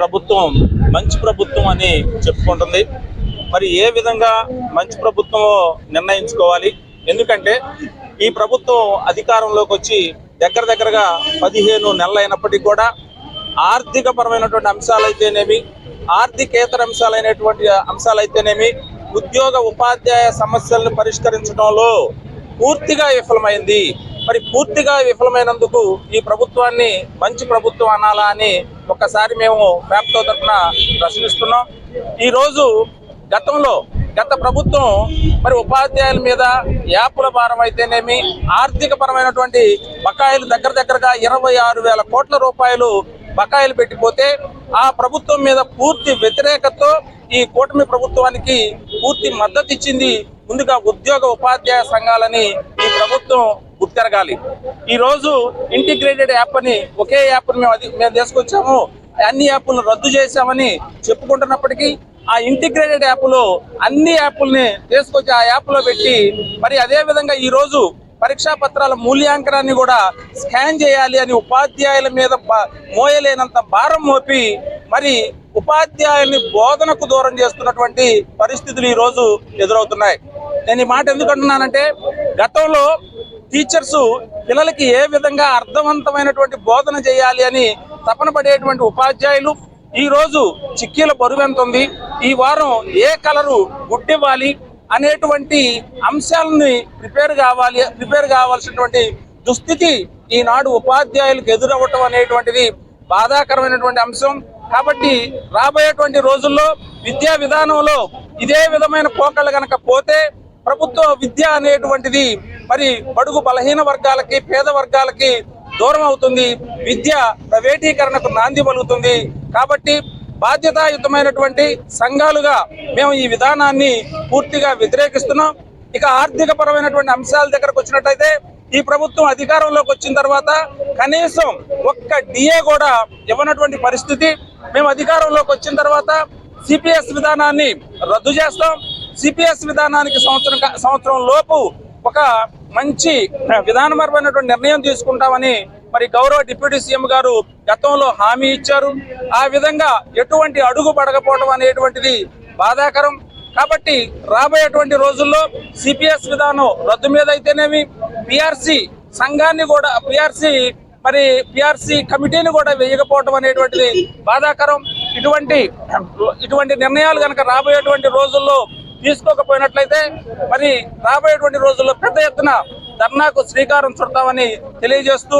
ప్రభుత్వం మంచి ప్రభుత్వం అని చెప్పుకుంటుంది. మరి ఏ విధంగా మంచి ప్రభుత్వం నిర్ణయించుకోవాలి? ఎందుకంటే ఈ ప్రభుత్వం అధికారంలోకి వచ్చి దగ్గర దగ్గరగా పదిహేను నెలలు అయినప్పటికీ కూడా ఆర్థిక పరమైనటువంటి అంశాలైతేనేమి ఆర్థికేతర అంశాలైనటువంటి అంశాలైతేనేమి ఉద్యోగ ఉపాధ్యాయ సమస్యలను పరిష్కరించడంలో పూర్తిగా విఫలమైంది. మరి పూర్తిగా విఫలమైనందుకు ఈ ప్రభుత్వాన్ని మంచి ప్రభుత్వం అనాలా అని ఒక్కసారి మేము ఫ్యాప్టో తరఫున ప్రశ్నిస్తున్నాం. ఈరోజు గతంలో గత ప్రభుత్వం మరి ఉపాధ్యాయుల మీద యాప్ల భారం అయితేనేమి ఆర్థిక పరమైనటువంటి బకాయిలు దగ్గర దగ్గరగా ఇరవై ఆరు వేల కోట్ల రూపాయలు బకాయిలు పెట్టిపోతే ఆ ప్రభుత్వం మీద పూర్తి వ్యతిరేకతతో ఈ కూటమి ప్రభుత్వానికి పూర్తి మద్దతు ఇచ్చింది ముందుగా ఉద్యోగ ఉపాధ్యాయ సంఘాలని ఈ ప్రభుత్వం జరగాలి. ఈ రోజు ఇంటిగ్రేటెడ్ యాప్ అని ఒకే యాప్ మేము అది మేము తీసుకొచ్చాము. అన్ని యాప్లను రద్దు చేశామని చెప్పుకుంటున్నప్పటికీ ఆ ఇంటిగ్రేటెడ్ యాప్లో అన్ని యాప్ల్ని తీసుకొచ్చి ఆ యాప్లో పెట్టి మరి అదేవిధంగా ఈరోజు ఈ రోజు పరీక్షా పత్రాల మూల్యాంకనాన్ని కూడా స్కాన్ చేయాలి అని ఉపాధ్యాయుల మీద మోయలేనంత భారం మోపి మరి ఉపాధ్యాయుల్ని బోధనకు దూరం చేస్తున్నటువంటి పరిస్థితులు ఈరోజు ఎదురవుతున్నాయి. నేను ఈ మాట ఎందుకంటున్నానంటే గతంలో టీచర్స్ పిల్లలకి ఏ విధంగా అర్థవంతమైనటువంటి బోధన చేయాలి అని తపన పడేటువంటి ఉపాధ్యాయులు ఈ రోజు చిక్కీల బరువు ఎంత ఉంది? ఈ వారం ఏ కలరు గుడ్డివ్వాలి అనేటువంటి అంశాలని ప్రిపేర్ కావాలి ప్రిపేర్ కావాల్సినటువంటి దుస్థితి ఈనాడు ఉపాధ్యాయులకు ఎదురవ్వటం అనేటువంటిది బాధాకరమైనటువంటి అంశం. కాబట్టి రాబోయేటువంటి రోజుల్లో విద్యా విధానంలో ఇదే విధమైన పోకళ్ళు కనుక పోతే ప్రభుత్వ విద్య అనేటువంటిది మరి బడుగు బలహీన వర్గాలకి పేద వర్గాలకి దూరం అవుతుంది. విద్య ప్రైవేటీకరణకు నాంది పలుకుతుంది. కాబట్టి బాధ్యతాయుతమైనటువంటి సంఘాలుగా మేము ఈ విధానాన్ని పూర్తిగా వ్యతిరేకిస్తున్నాం. ఇక ఆర్థిక పరమైనటువంటి అంశాల దగ్గరకు వచ్చినట్టయితే ఈ ప్రభుత్వం అధికారంలోకి వచ్చిన తర్వాత కనీసం ఒక్క డిఏ కూడా ఇవ్వనటువంటి పరిస్థితి. మేము అధికారంలోకి వచ్చిన తర్వాత సిపిఎస్ విధానాన్ని రద్దు చేస్తాం. సిపిఎస్ విధానానికి సంవత్సరం సంవత్సరం లోపు ఒక మంచి విధానపరమైనటువంటి నిర్ణయం తీసుకుంటామని మరి గౌరవ డిప్యూటీ సీఎం గారు గతంలో హామీ ఇచ్చారు. ఆ విధంగా ఎటువంటి అడుగు పడకపోవడం అనేటువంటిది బాధాకరం. కాబట్టి రాబోయేటువంటి రోజుల్లో సిపిఎస్ విధానం రద్దు మీద అయితేనేమి పిఆర్సి సంఘాన్ని కూడా పిఆర్సి మరి పిఆర్సి కమిటీని కూడా వేయకపోవటం అనేటువంటిది బాధాకరం. ఇటువంటి ఇటువంటి నిర్ణయాలు కనుక రాబోయేటువంటి రోజుల్లో తీసుకోకపోయినట్లయితే మరి రాబోయేటువంటి రోజుల్లో పెద్ద ఎత్తున ధర్నాకు శ్రీకారం చుడతామని తెలియజేస్తూ